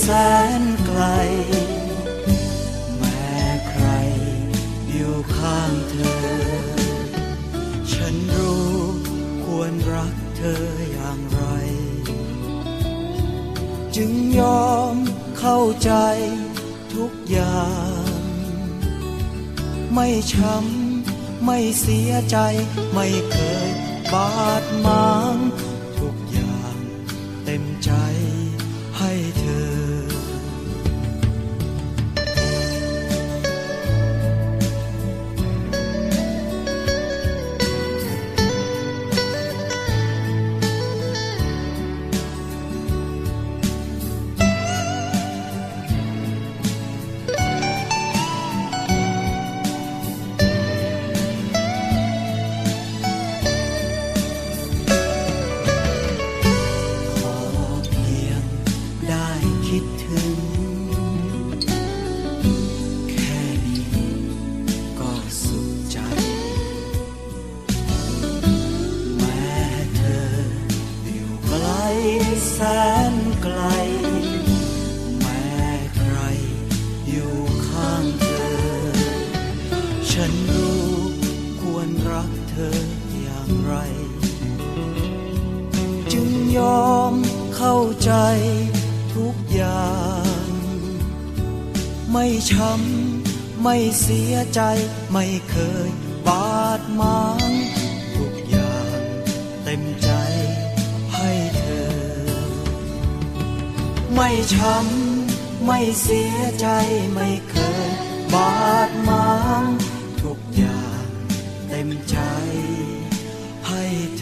แสนไกล แม้ใครอยู่ข้างเธอ ฉันรู้ควรรักเธออย่างไร จึงยอมเข้าใจทุกอย่าง ไม่ช้ำไม่เสียใจไม่เคยบาดมา นไกล แม้ใครอยู่ข้างเธอ ฉันรู้ควรรักเธออย่างไร จึงยอมเข้าใจทุกอย่าง ไม่ช้ำไม่เสียใจไม่เคยบาดหมางทุกอย่างเต็มใจ ไม่ช้ำไม่เสียใจไม่เคยบาดหมางทุกอย่างเต็มใจให้เธอ